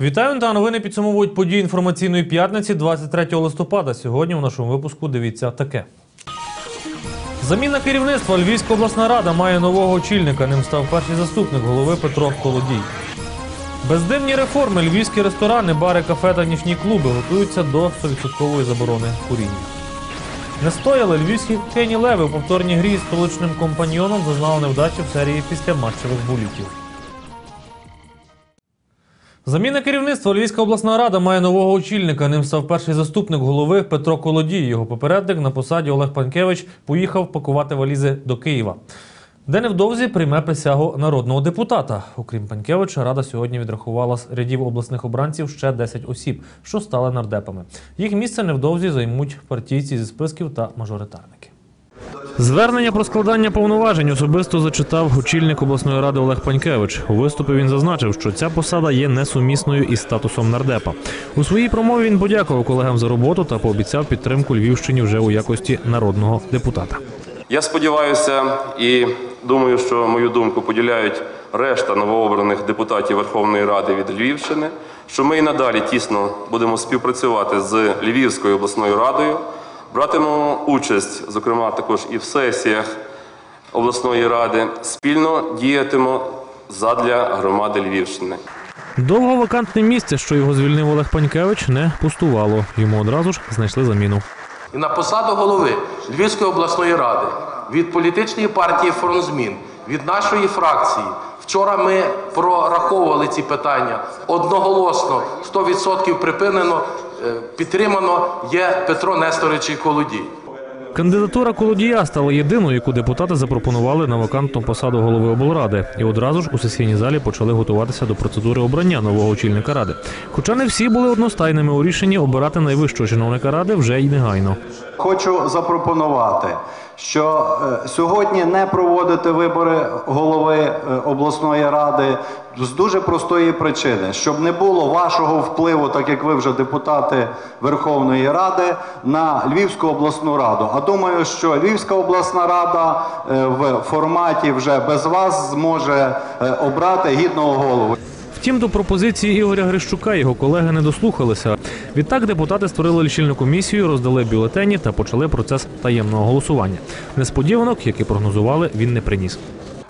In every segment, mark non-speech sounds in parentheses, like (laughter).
Вітаю та новини підсумовують події інформаційної п'ятниці 23 листопада. Сьогодні у нашому випуску дивіться таке. Заміна керівництва Львівська обласна рада має нового очільника. Ним став перший заступник голови Петро Колодій. Бездимні реформи львівські ресторани, бари, кафе та нічні клуби готуються до 100% заборони куріння. Не стояли львівські хокейні леви у повторній грі з столичним компаньйоном зазнали невдачі в серії після матчевих булітів. Заміна керівництва Львівська обласна рада має нового очільника. Ним став перший заступник голови Петро Колодій. Його попередник на посаді Олег Панкевич поїхав пакувати валізи до Києва, де невдовзі прийме присягу народного депутата. Окрім Панкевича, рада сьогодні відрахувала з рядів обласних обранців ще 10 осіб, що стали нардепами. Їх місце невдовзі займуть партійці зі списків та мажоритарники. Звернення про складання повноважень особисто зачитав очільник обласної ради Олег Панькевич. У виступі він зазначив, що ця посада є несумісною із статусом нардепа. У своїй промові він подякував колегам за роботу та пообіцяв підтримку Львівщині вже у якості народного депутата. Я сподіваюся і думаю, що мою думку поділяють решта новообраних депутатів Верховної Ради від Львівщини, що ми і надалі тісно будемо співпрацювати з Львівською обласною радою, братимемо участь, зокрема, також і в сесіях обласної ради, спільно діятимемо задля громади Львівщини. Довго вакантне місце, що його звільнив Олег Панькевич, не пустувало. Йому одразу ж знайшли заміну. І на посаду голови Львівської обласної ради від політичної партії «Фронт змін», від нашої фракції. Вчора ми прораховували ці питання одноголосно, 100% припинено, е, підтримано є Петро Несторович Колодій. Кандидатура Колодія стала єдиною, яку депутати запропонували на вакантну посаду голови облради, і одразу ж у сесійній залі почали готуватися до процедури обрання нового очільника ради. Хоча не всі були одностайними у рішенні обирати найвищого чиновника ради вже й негайно. Хочу запропонувати, що е, сьогодні не проводити вибори голови е, обласної ради з дуже простої причини, щоб не було вашого впливу, так як ви вже депутати Верховної Ради, на Львівську обласну раду. А думаю, що Львівська обласна рада е, в форматі вже без вас зможе обрати гідного голову. Втім, до пропозиції Ігоря Грищука його колеги не дослухалися. Відтак депутати створили лічильну комісію, роздали бюлетені та почали процес таємного голосування. Несподіванок, які прогнозували, він не приніс.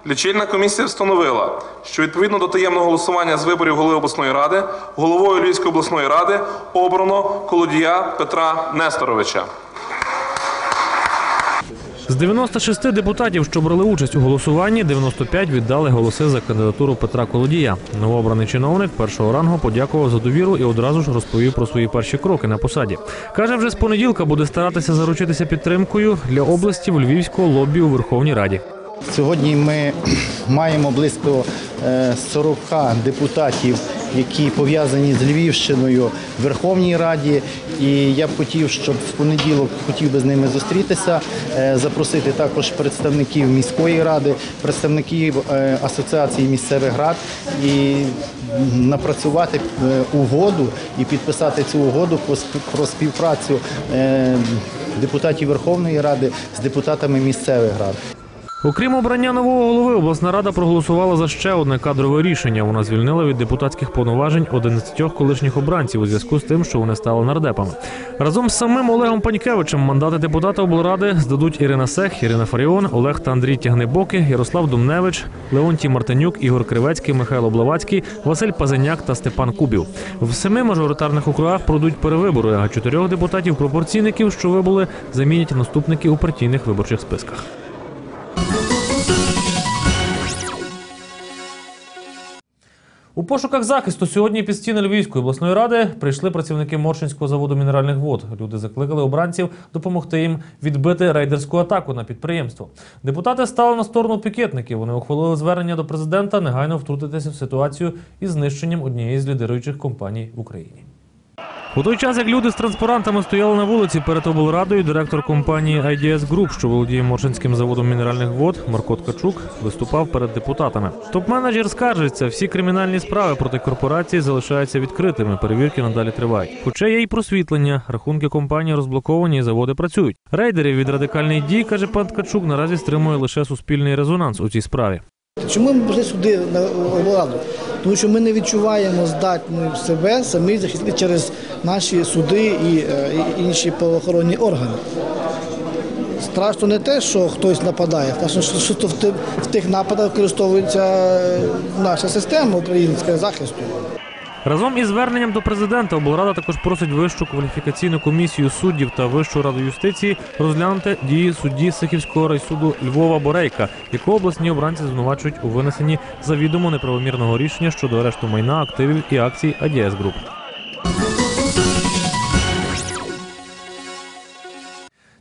Лічильна комісія встановила, що відповідно до таємного голосування з виборів голови обласної ради, головою Львівської обласної ради обрано колодія Петра Несторовича. З 96 депутатів, що брали участь у голосуванні, 95 віддали голоси за кандидатуру Петра Колодія. Новообраний чиновник першого рангу подякував за довіру і одразу ж розповів про свої перші кроки на посаді. Каже, вже з понеділка буде старатися заручитися підтримкою для області в львівського лобі у Верховній Раді. Сьогодні ми (clears throat) маємо близько е, 40 депутатів, які пов'язані з Львівщиною в Верховній Раді. І я б хотів, щоб в понеділок хотів би з ними зустрітися, е, запросити також представників міської ради, представників е, асоціації місцевих рад і напрацювати е, угоду і підписати цю угоду про сп- про співпрацю депутатів Верховної Ради з депутатами місцевих рад. Окрім обрання нового голови, обласна рада проголосувала за ще одне кадрове рішення. Вона звільнила від депутатських повноважень 11 колишніх обранців у зв'язку з тим, що вони стали нардепами. Разом з самим Олегом Панькевичем мандати депутата облради здадуть Ірина Сех, Ірина Фаріон, Олег та Андрій Тягнебоки, Ярослав Думневич, Леонтій Мартинюк, Ігор Кривецький, Михайло Блавацький, Василь Пазеняк та Степан Кубів. В семи мажоритарних округах пройдуть перевибори, а чотирьох депутатів пропорційників, що вибули, замінять наступники у партійних виборчих списках. У пошуках захисту сьогодні під стіни Львівської обласної ради прийшли працівники Моршинського заводу мінеральних вод. Люди закликали обранців допомогти їм відбити рейдерську атаку на підприємство. Депутати стали на сторону пікетників. Вони ухвалили звернення до президента негайно втрутитися в ситуацію із знищенням однієї з лідируючих компаній в Україні. У той час, як люди з транспарантами стояли на вулиці перед облрадою, директор компанії IDS Group, що володіє Моршинським заводом мінеральних вод, Марко Ткачук, виступав перед депутатами. Топ-менеджер скаржиться, всі кримінальні справи проти корпорації залишаються відкритими. Перевірки надалі тривають. Хоча є й просвітлення, рахунки компанії розблоковані, і заводи працюють. Рейдерів від радикальних дій, каже пан Ткачук, наразі стримує лише суспільний резонанс у цій справі. Чому ми прийшли сюди на владу? Тому що ми не відчуваємо здатні себе самі захистити через наші суди і, е, інші правоохоронні органи. Страшно не те, що хтось нападає, страшно, що, в, тих, нападах використовується е, наша система українська захисту. Разом із зверненням до президента облрада також просить вищу кваліфікаційну комісію суддів та вищу раду юстиції розглянути дії судді Сихівського райсуду Львова Борейка, якого обласні обранці звинувачують у винесенні завідомо неправомірного рішення щодо арешту майна, активів і акцій АДС Груп.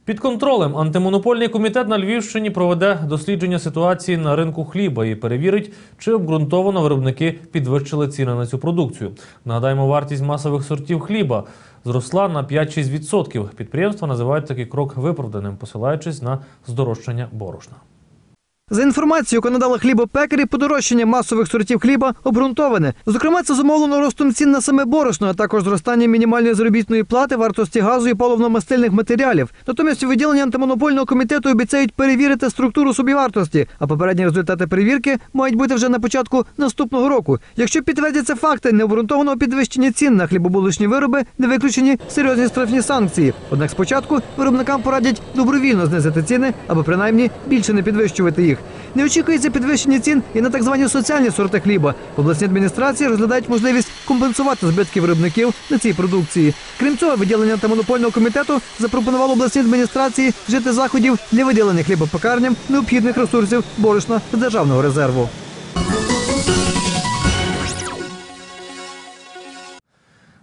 Під контролем антимонопольний комітет на Львівщині проведе дослідження ситуації на ринку хліба і перевірить, чи обґрунтовано виробники підвищили ціни на цю продукцію. Нагадаємо, вартість масових сортів хліба зросла на 5-6%. Підприємства називають такий крок виправданим, посилаючись на здорожчання борошна. За інформацією, яку надали хлібопекарі, подорожчання масових сортів хліба обґрунтоване. Зокрема, це зумовлено ростом цін на саме борошно, а також зростанням мінімальної заробітної плати, вартості газу і паливно-мастильних матеріалів. Натомість у відділенні антимонопольного комітету обіцяють перевірити структуру собівартості, а попередні результати перевірки мають бути вже на початку наступного року. Якщо підтвердяться факти необґрунтованого підвищення цін на хлібобулочні вироби, не виключені серйозні штрафні санкції. Однак спочатку виробникам порадять добровільно знизити ціни або принаймні більше не підвищувати їх. Не очікується підвищення цін і на так звані соціальні сорти хліба. Обласні адміністрації розглядають можливість компенсувати збитки виробників на цій продукції. Крім цього, відділення антимонопольного комітету запропонувало обласній адміністрації вжити заходів для виділення хлібопекарням необхідних ресурсів борошна з державного резерву.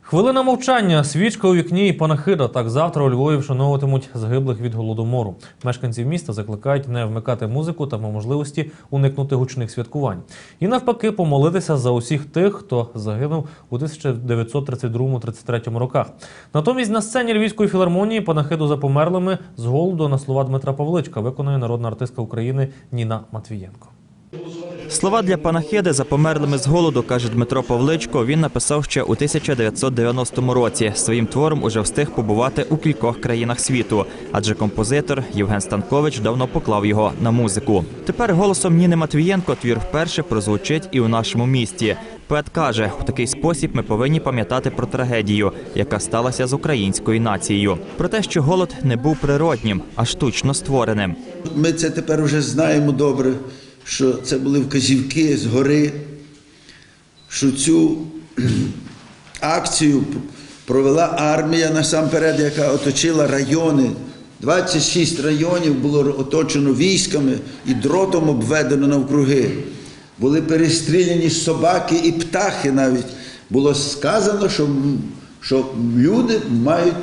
Хвилина мовчання, свічка у вікні і панахида. Так завтра у Львові вшановуватимуть загиблих від голодомору. Мешканців міста закликають не вмикати музику та по можливості уникнути гучних святкувань. І навпаки, помолитися за усіх тих, хто загинув у 1932-33 роках. Натомість на сцені Львівської філармонії панахиду за померлими з голоду на слова Дмитра Павличка виконує народна артистка України Ніна Матвієнко. Слова для панахиди за померлими з голоду, каже Дмитро Павличко. Він написав ще у 1990 році. Своїм твором уже встиг побувати у кількох країнах світу, адже композитор Євген Станкович давно поклав його на музику. Тепер голосом Ніни Матвієнко твір вперше прозвучить і у нашому місті. Поет каже, у такий спосіб ми повинні пам'ятати про трагедію, яка сталася з українською нацією, про те, що голод не був природнім, а штучно створеним. Ми це тепер вже знаємо добре, що це були вказівки згори, що цю (clears throat) акцію провела армія насамперед, яка оточила райони. 26 районів було оточено військами і дротом обведено навкруги. Були перестріляні собаки і птахи навіть. Було сказано, що, що люди мають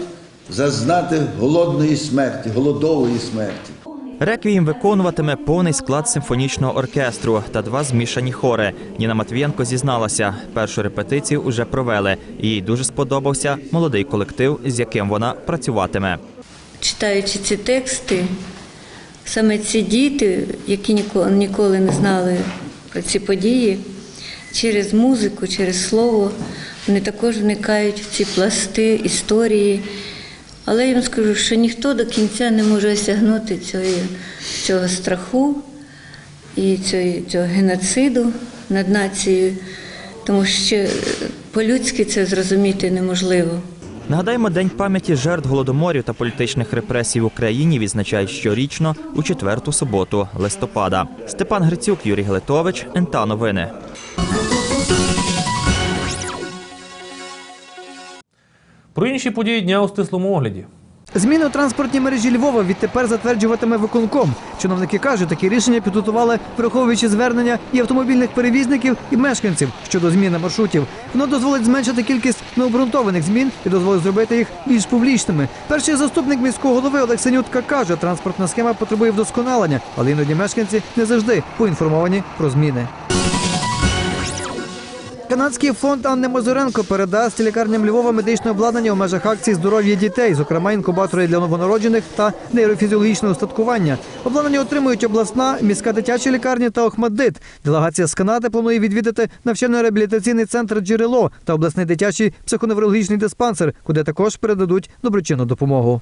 зазнати голодної смерті, голодової смерті. Реквієм виконуватиме повний склад симфонічного оркестру та два змішані хори. Ніна Матвієнко зізналася, першу репетицію уже провели. Їй дуже сподобався молодий колектив, з яким вона працюватиме. читаючи ці тексти, саме ці діти, які ніколи не знали про ці події, через музику, через слово, вони також вникають в ці пласти історії. Але я вам скажу, що ніхто до кінця не може осягнути цього, цього страху і цього, цього геноциду над нацією, тому що по-людськи це зрозуміти неможливо. Нагадаємо, День пам'яті жертв голодоморів та політичних репресій в Україні відзначають щорічно у четверту суботу листопада. Степан Грицюк, Юрій Глитович, НТА Новини. Про інші події дня у стислому огляді. Зміни у транспортній мережі Львова відтепер затверджуватиме виконком. Чиновники кажуть, такі рішення підготували, враховуючи звернення і автомобільних перевізників, і мешканців щодо зміни маршрутів. Воно дозволить зменшити кількість необґрунтованих змін і дозволить зробити їх більш публічними. Перший заступник міського голови Олег Синютка каже, транспортна схема потребує вдосконалення, але іноді мешканці не завжди поінформовані про зміни. Канадський фонд Анни Мазуренко передасть лікарням Львова медичне обладнання у межах акції здоров'я дітей, зокрема інкубатори для новонароджених та нейрофізіологічне устаткування. Обладнання отримують обласна, міська дитяча лікарня та Охмаддит. Делегація з Канади планує відвідати навчально-реабілітаційний центр Джерело та обласний дитячий психоневрологічний диспансер, куди також передадуть доброчинну допомогу.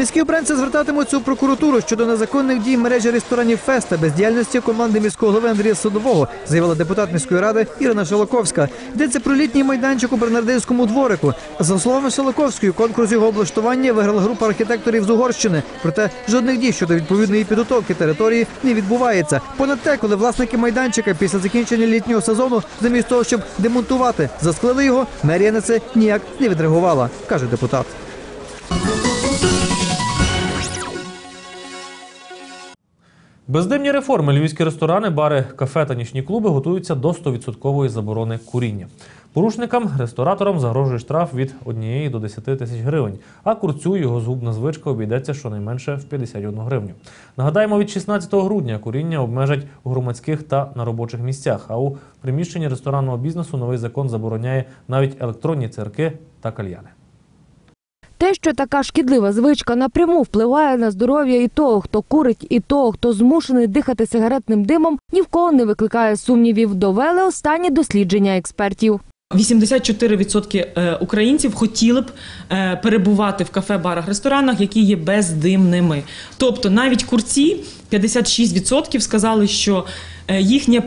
Міські обранці звертатимуться у прокуратуру щодо незаконних дій мережі ресторанів Фест та бездіяльності команди міського голови Андрія Садового, заявила депутат міської ради Ірина Шолоковська. Йдеться про літній майданчик у Бернардинському дворику. За словами Шолоковської, конкурс його облаштування виграла група архітекторів з Угорщини. Проте жодних дій щодо відповідної підготовки території не відбувається. Понад те, коли власники майданчика після закінчення літнього сезону, замість того, щоб демонтувати, засклили його, мерія на це ніяк не відреагувала, каже депутат. Бездимні реформи львівські ресторани, бари, кафе та нічні клуби готуються до 100% заборони куріння. Порушникам, рестораторам загрожує штраф від 1 до 10 тисяч гривень, а курцю його згубна звичка обійдеться щонайменше в 51 гривню. Нагадаємо, від 16 грудня куріння обмежать у громадських та на робочих місцях. А у приміщенні ресторанного бізнесу новий закон забороняє навіть електронні церкви та кальяни. Те, що така шкідлива звичка напряму впливає на здоров'я і того, хто курить, і того, хто змушений дихати сигаретним димом, ні в кого не викликає сумнівів. Довели останні дослідження експертів. 84% е, українців хотіли б е, перебувати в кафе, барах, ресторанах, які є бездимними. Тобто навіть курці 56% сказали, що е, їхнє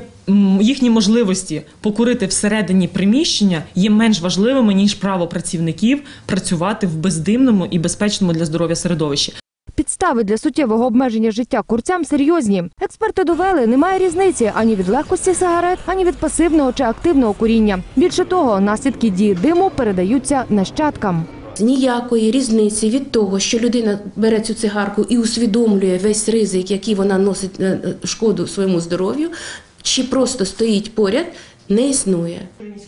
Їхні можливості покурити всередині приміщення є менш важливими ніж право працівників працювати в бездимному і безпечному для здоров'я середовищі. Підстави для суттєвого обмеження життя курцям серйозні. Експерти довели, немає різниці ані від легкості сигарет, ані від пасивного чи активного куріння. Більше того, наслідки дії диму передаються нащадкам. Ніякої різниці від того, що людина бере цю цигарку і усвідомлює весь ризик, який вона носить е, е, шкоду своєму здоров'ю, чи просто стоїть поряд, не існує.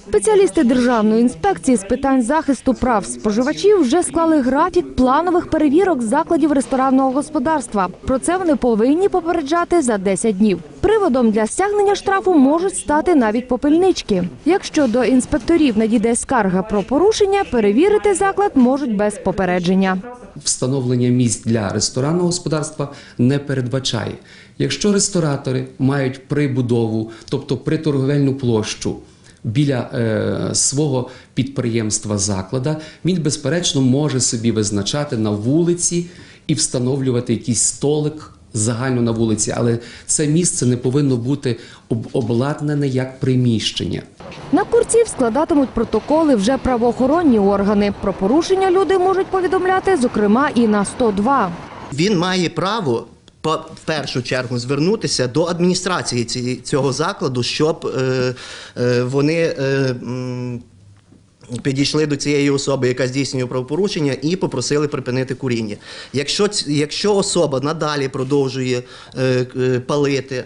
Спеціалісти Державної інспекції з питань захисту прав споживачів вже склали графік планових перевірок закладів ресторанного господарства. Про це вони повинні попереджати за 10 днів. Приводом для стягнення штрафу можуть стати навіть попельнички. Якщо до інспекторів надійде скарга про порушення, перевірити заклад можуть без попередження. встановлення місць для ресторанного господарства не передбачає. Якщо ресторатори мають прибудову, тобто приторговельну площу біля е, свого підприємства заклада, він безперечно може собі визначати на вулиці і встановлювати якийсь столик. Загально на вулиці, але це місце не повинно бути об- обладнане як приміщення. На курців складатимуть протоколи вже правоохоронні органи. Про порушення люди можуть повідомляти, зокрема, і на 102. Він має право в першу чергу звернутися до адміністрації ці- цього закладу, щоб е, е, вони. Е, Підійшли до цієї особи, яка здійснює правопорушення, і попросили припинити куріння. Якщо, якщо особа надалі продовжує е, е, палити,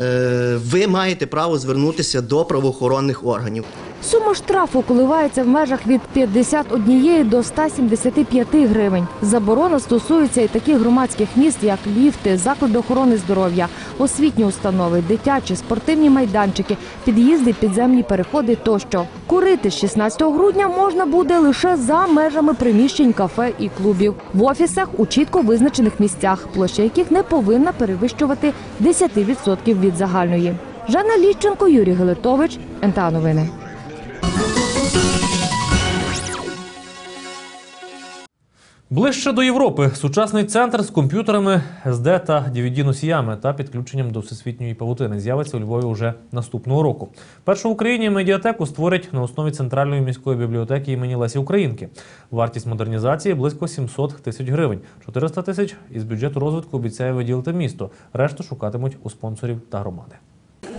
е, ви маєте право звернутися до правоохоронних органів. Сума штрафу коливається в межах від 51 до 175 гривень. Заборона стосується і таких громадських міст, як ліфти, заклади охорони здоров'я, освітні установи, дитячі, спортивні майданчики, під'їзди, підземні переходи тощо. Курити з 16 грудня можна буде лише за межами приміщень кафе і клубів в офісах у чітко визначених місцях, площа яких не повинна перевищувати 10% від загальної. Жанна Ліщенко, Юрій Гелетович, НТА Новини. Ближче до Європи сучасний центр з комп'ютерами, SD та DVD-носіями та підключенням до всесвітньої павутини з'явиться у Львові уже наступного року. Першу в Україні медіатеку створять на основі центральної міської бібліотеки імені Лесі Українки. Вартість модернізації близько 700 тисяч гривень. 400 тисяч із бюджету розвитку обіцяє виділити місто. Решту шукатимуть у спонсорів та громади.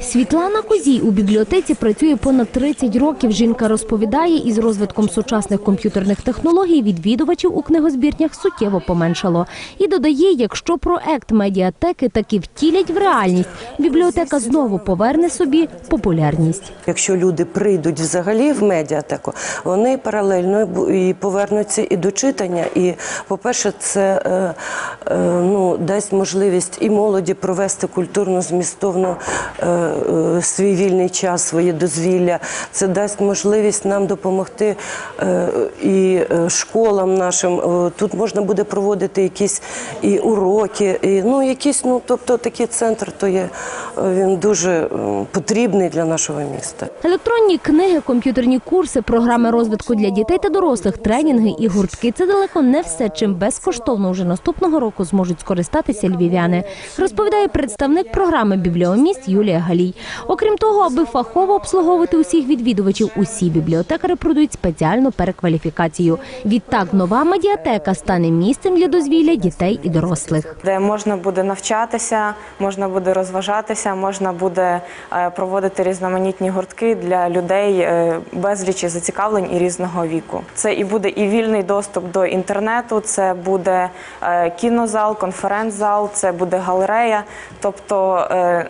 Світлана Козій у бібліотеці працює понад 30 років. Жінка розповідає, із розвитком сучасних комп'ютерних технологій відвідувачів у книгозбірнях суттєво поменшало. І додає, якщо проект медіатеки таки втілять в реальність, бібліотека знову поверне собі популярність. Якщо люди прийдуть взагалі в медіатеку, вони паралельно і повернуться і до читання. І, по-перше, це е, е, ну, дасть можливість і молоді провести культурну змістовну е, е, свій вільний час, своє дозвілля. Це дасть можливість нам допомогти е, і е, школам нашим. Е, Тут можна буде проводити якісь і уроки, і ну якісь, ну тобто такий центр, то є е, він дуже е, потрібний для нашого міста. Електронні книги, комп'ютерні курси, програми розвитку для дітей та дорослих, тренінги і гуртки це далеко не все, чим безкоштовно вже наступного року зможуть скористатися львів'яни, розповідає представник програми Бібліоміст Юлія Галій. Окрім того, аби фахово обслуговувати усіх відвідувачів, усі бібліотекари пройдуть спеціальну перекваліфікацію. Відтак, нова медіатека стане місцем для дозвілля дітей і дорослих. де можна буде навчатися, можна буде розважатися, можна буде е, проводити різноманітні гуртки для людей е, безлічі зацікавлень і різного віку. Це і буде і вільний доступ до інтернету, це буде е, кінозал, конференц-зал, це буде галерея, тобто е,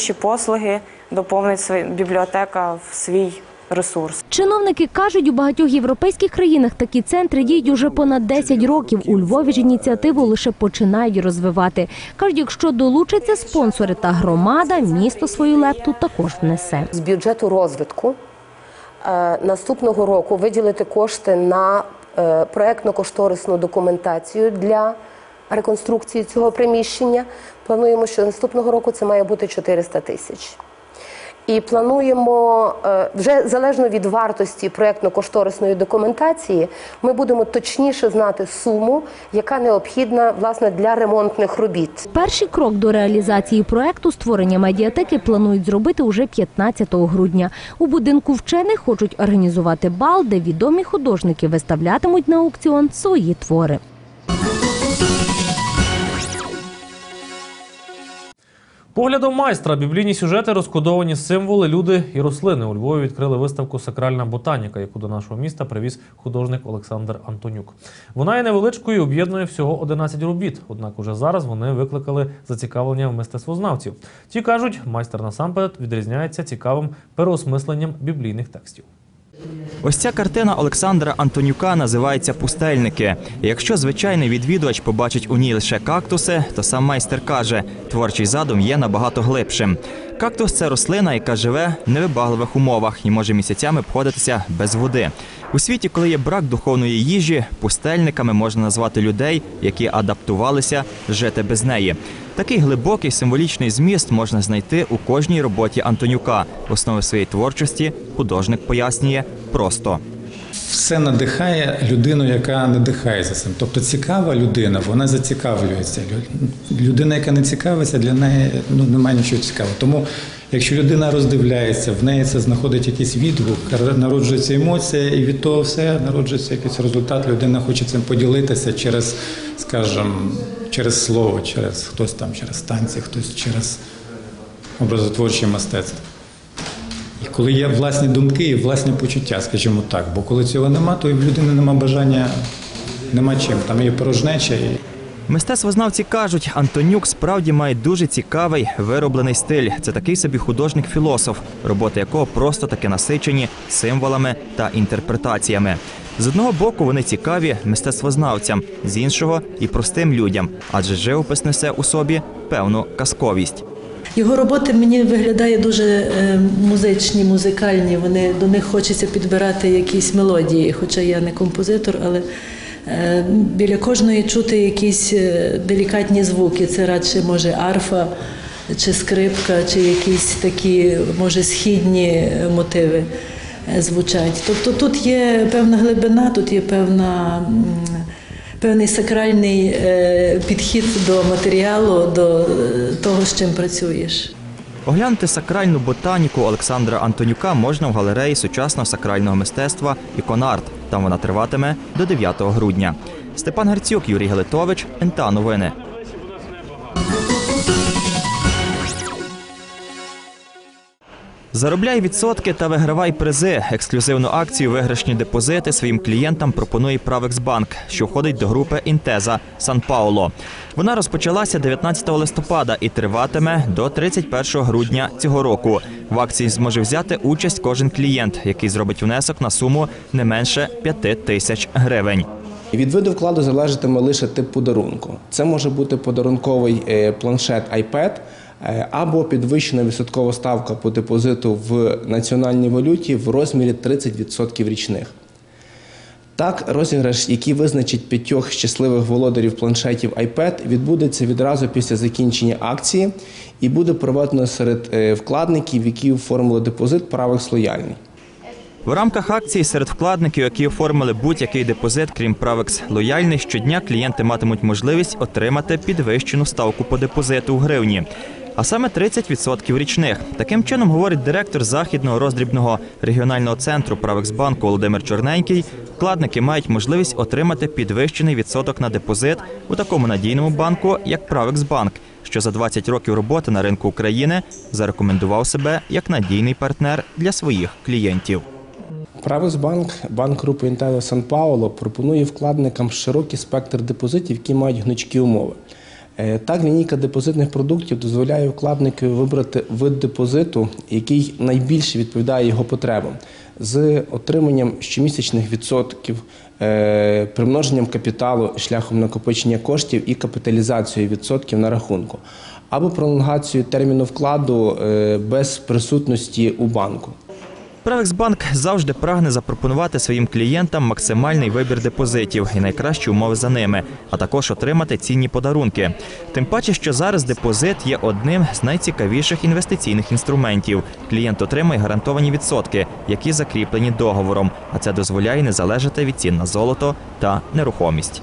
найрізноманітніші послуги доповнить свій- бібліотека в свій ресурс. Чиновники кажуть, у багатьох європейських країнах такі центри діють уже понад 10 років. У Львові ж ініціативу лише починають розвивати. Кажуть, якщо долучаться спонсори та громада, місто свою лепту також внесе. з бюджету розвитку е, наступного року виділити кошти на е, проектно-кошторисну документацію для реконструкції цього приміщення. Плануємо, що наступного року це має бути 400 тисяч. І плануємо е, вже залежно від вартості проектно-кошторисної документації, ми будемо точніше знати суму, яка необхідна власне для ремонтних робіт. Перший крок до реалізації проекту створення медіатеки планують зробити уже 15 грудня. У будинку вчених хочуть організувати бал, де відомі художники виставлятимуть на аукціон свої твори. Поглядом майстра біблійні сюжети, розкодовані символи, люди і рослини. У Львові відкрили виставку Сакральна ботаніка, яку до нашого міста привіз художник Олександр Антонюк. Вона є невеличкою, і об'єднує всього 11 робіт. Однак уже зараз вони викликали зацікавлення в мистецтвознавців. Ті кажуть, майстер насамперед відрізняється цікавим переосмисленням біблійних текстів. Ось ця картина Олександра Антонюка називається Пустельники. Якщо звичайний відвідувач побачить у ній лише кактуси, то сам майстер каже, творчий задум є набагато глибшим. Кактус це рослина, яка живе в невибагливих умовах і може місяцями обходитися без води. У світі, коли є брак духовної їжі, пустельниками можна назвати людей, які адаптувалися жити без неї. Такий глибокий символічний зміст можна знайти у кожній роботі Антонюка. Основи своєї творчості художник пояснює просто. Все надихає людину, яка надихається цим. Тобто цікава людина, вона зацікавлюється. Людина, яка не цікавиться, для неї ну, немає нічого цікавого. Тому, якщо людина роздивляється, в неї це знаходить якийсь відгук, народжується емоція, і від того все народжується якийсь результат. Людина хоче цим поділитися через, скажімо, через слово, через хтось там, через танці, хтось через образотворче мистецтво. Коли є власні думки і власні почуття, скажімо так. Бо коли цього нема, то і в людини нема бажання, нема чим. Там є порожнеча. І... Мистецтвознавці кажуть, Антонюк справді має дуже цікавий вироблений стиль. Це такий собі художник-філософ, роботи якого просто таки насичені символами та інтерпретаціями. З одного боку вони цікаві мистецтвознавцям, з іншого і простим людям, адже живопис несе у собі певну казковість. Його роботи мені виглядає дуже е, музичні, музикальні. Вони до них хочеться підбирати якісь мелодії, хоча я не композитор, але е, біля кожної чути якісь е, делікатні звуки. Це радше може арфа чи скрипка, чи якісь такі, може, східні мотиви звучать. Тобто тут є певна глибина, тут є певна. Певний сакральний е, підхід до матеріалу, до е, того, з чим працюєш. Оглянути сакральну ботаніку Олександра Антонюка можна в галереї сучасного сакрального мистецтва «Іконарт». Там вона триватиме до 9 грудня. Степан Гарцюк, Юрій Галитович, НТА Новини. Заробляй відсотки та вигравай призи. Ексклюзивну акцію Виграшні депозити своїм клієнтам пропонує Правексбанк, що входить до групи Інтеза Сан Пауло. Вона розпочалася 19 листопада і триватиме до 31 грудня цього року. В акції зможе взяти участь кожен клієнт, який зробить внесок на суму не менше 5 тисяч гривень. Від виду вкладу залежатиме лише тип подарунку. Це може бути подарунковий е, планшет iPad або підвищена відсоткова ставка по депозиту в національній валюті в розмірі 30% річних. Так, розіграш, який визначить п'ятьох щасливих володарів планшетів iPad, відбудеться відразу після закінчення акції і буде проведено серед е, вкладників, які оформили депозит правих лояльний. В рамках акції серед вкладників, які оформили будь-який депозит, крім Правекс лояльний, щодня клієнти матимуть можливість отримати підвищену ставку по депозиту у гривні. А саме 30% річних. Таким чином, говорить директор західного роздрібного регіонального центру Правексбанку Володимир Чорненький, вкладники мають можливість отримати підвищений відсоток на депозит у такому надійному банку, як Правексбанк, що за 20 років роботи на ринку України зарекомендував себе як надійний партнер для своїх клієнтів. Правесбанк, банк групи Інтело Сан Пауло пропонує вкладникам широкий спектр депозитів, які мають гнучкі умови. Е, Так, лінійка депозитних продуктів дозволяє вкладнику вибрати вид депозиту, який найбільше відповідає його потребам, з отриманням щомісячних відсотків, е, примноженням капіталу шляхом накопичення коштів і капіталізацією відсотків на рахунку, або пролонгацією терміну вкладу е, без присутності у банку. Правексбанк завжди прагне запропонувати своїм клієнтам максимальний вибір депозитів і найкращі умови за ними, а також отримати цінні подарунки. Тим паче, що зараз депозит є одним з найцікавіших інвестиційних інструментів. Клієнт отримує гарантовані відсотки, які закріплені договором, а це дозволяє не залежати від цін на золото та нерухомість.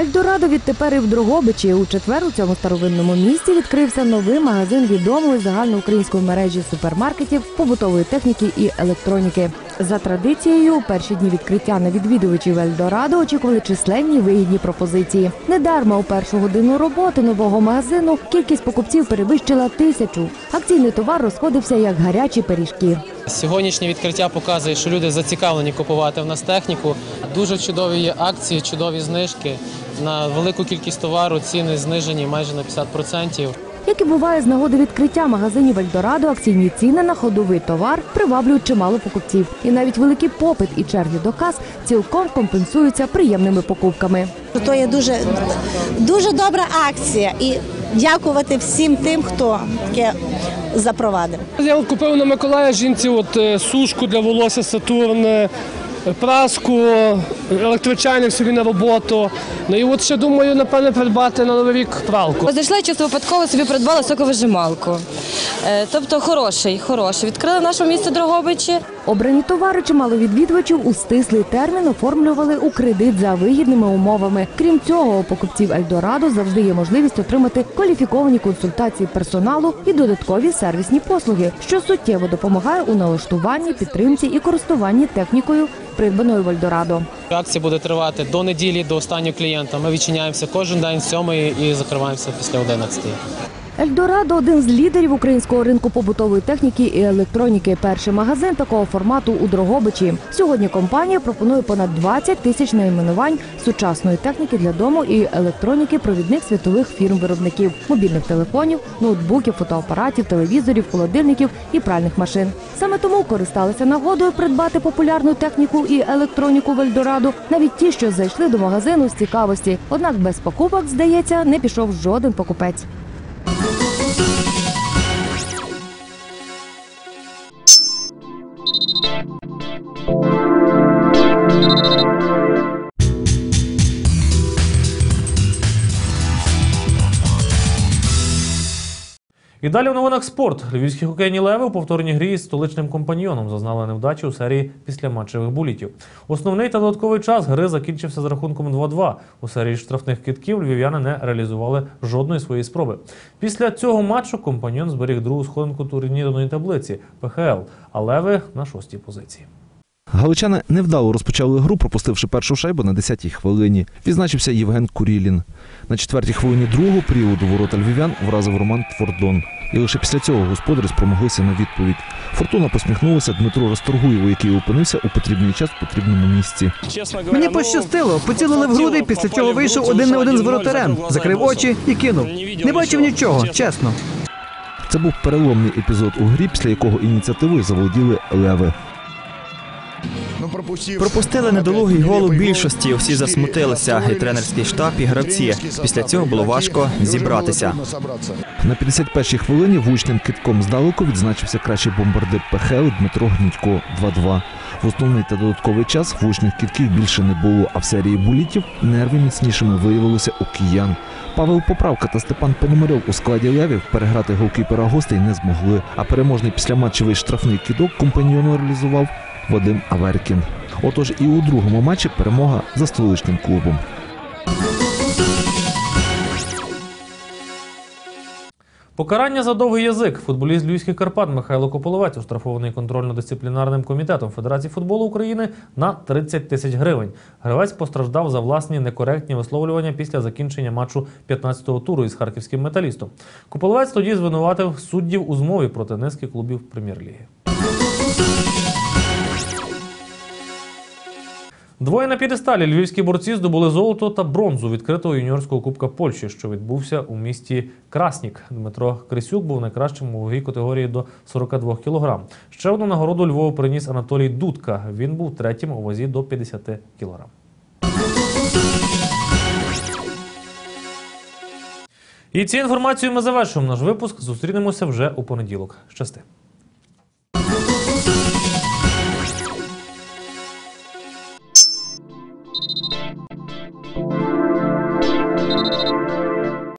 Ельдорадо відтепер і в Дрогобичі. У четвер у цьому старовинному місті відкрився новий магазин відомої загальноукраїнської мережі супермаркетів, побутової техніки і електроніки. За традицією, у перші дні відкриття на відвідувачів Ельдорадо очікували численні вигідні пропозиції. Недарма у першу годину роботи нового магазину кількість покупців перевищила тисячу. Акційний товар розходився як гарячі пиріжки. Сьогоднішнє відкриття показує, що люди зацікавлені купувати в нас техніку. Дуже чудові є акції, чудові знижки. На велику кількість товару ціни знижені майже на 50%. Як і буває з нагоди відкриття магазинів Ельдорадо, акційні ціни на ходовий товар приваблюють чимало покупців. І навіть великий попит і черги до кас цілком компенсуються приємними покупками. То є дуже, дуже добра акція і дякувати всім тим, хто таке запровадив. Я купив на Миколая жінці от е, сушку для волосся Сатурн, праску, електрочайник собі на роботу. Ну і от ще думаю, напевне, придбати на новий рік пралку. Зайшла чисто випадково собі придбала соковижималку. Е, Тобто хороший, хороший. Відкрили наше місті Дрогобичі. Обрані товари чимало відвідувачів у стислий термін оформлювали у кредит за вигідними умовами. Крім цього, у покупців Ельдорадо завжди є можливість отримати кваліфіковані консультації персоналу і додаткові сервісні послуги, що суттєво допомагає у налаштуванні, підтримці і користуванні технікою, придбаною в Ельдорадо. Акція буде тривати до неділі, до останнього клієнта. Ми відчиняємося кожен день з 7 і закриваємося після 11. Ельдорадо один з лідерів українського ринку побутової техніки і електроніки. Перший магазин такого формату у Дрогобичі. Сьогодні компанія пропонує понад 20 тисяч найменувань сучасної техніки для дому і електроніки провідних світових фірм-виробників мобільних телефонів, ноутбуків, фотоапаратів, телевізорів, холодильників і пральних машин. Саме тому користалися нагодою придбати популярну техніку і електроніку в Ельдорадо, навіть ті, що зайшли до магазину з цікавості. Однак без покупок, здається, не пішов жоден покупець. І далі в новинах спорт. Львівські хокейні леви у повторній грі з столичним компаньйоном зазнали невдачі у серії післяматчевих булітів. Основний та додатковий час гри закінчився з рахунком 2-2. У серії штрафних китків львів'яни не реалізували жодної своєї спроби. Після цього матчу компаньйон зберіг другу сходинку турнірної таблиці ПХЛ, а леви на шостій позиції. Галичани невдало розпочали гру, пропустивши першу шайбу на 10-й хвилині. Відзначився Євген Курілін. На четвертій хвилині другого періоду ворота львів'ян вразив Роман Твордон. І лише після цього господарі спромоглися на відповідь. Фортуна посміхнулася Дмитру Расторгуєву, який опинився у потрібний час в потрібному місці. Мені пощастило, поцілили в груди, після чого вийшов один на один з воротарем, закрив очі і кинув. Не бачив нічого, чесно. Це був переломний епізод у грі, після якого ініціативою заволоділи леви. Пропустили недолугий гол у більшості. Всі засмутилися. І тренерський штаб, і гравці. Після цього було важко зібратися. На 51-й хвилині влучним китком здалеку відзначився кращий бомбардир ПХЛ Дмитро Гнідько 2-2. В основний та додатковий час влучних китків більше не було, а в серії булітів нерви міцнішими виявилися у киян. Павел Поправка та Степан Пономарьов у складі левів переграти голкіпера гостей не змогли. А переможний післяматчевий штрафний кидок компаньйону реалізував Вадим Аверкін. Отож і у другому матчі перемога за столичним клубом. Покарання за довгий язик. Футболіст Львівських Карпат Михайло Кополовець оштрафований контрольно-дисциплінарним комітетом Федерації футболу України на 30 тисяч гривень. Гравець постраждав за власні некоректні висловлювання після закінчення матчу 15-го туру із харківським металістом. Кополовець тоді звинуватив суддів у змові проти низки клубів прем'єр-ліги. Двоє на п'єдесталі львівські борці здобули золото та бронзу відкритого юніорського кубка Польщі, що відбувся у місті Краснік. Дмитро Крисюк був найкращим у ваговій категорії до 42 кг. Ще одну нагороду Львову приніс Анатолій Дудка. Він був третім у вазі до 50 кг. І цією інформацією ми завершуємо наш випуск. Зустрінемося вже у понеділок. Щасти!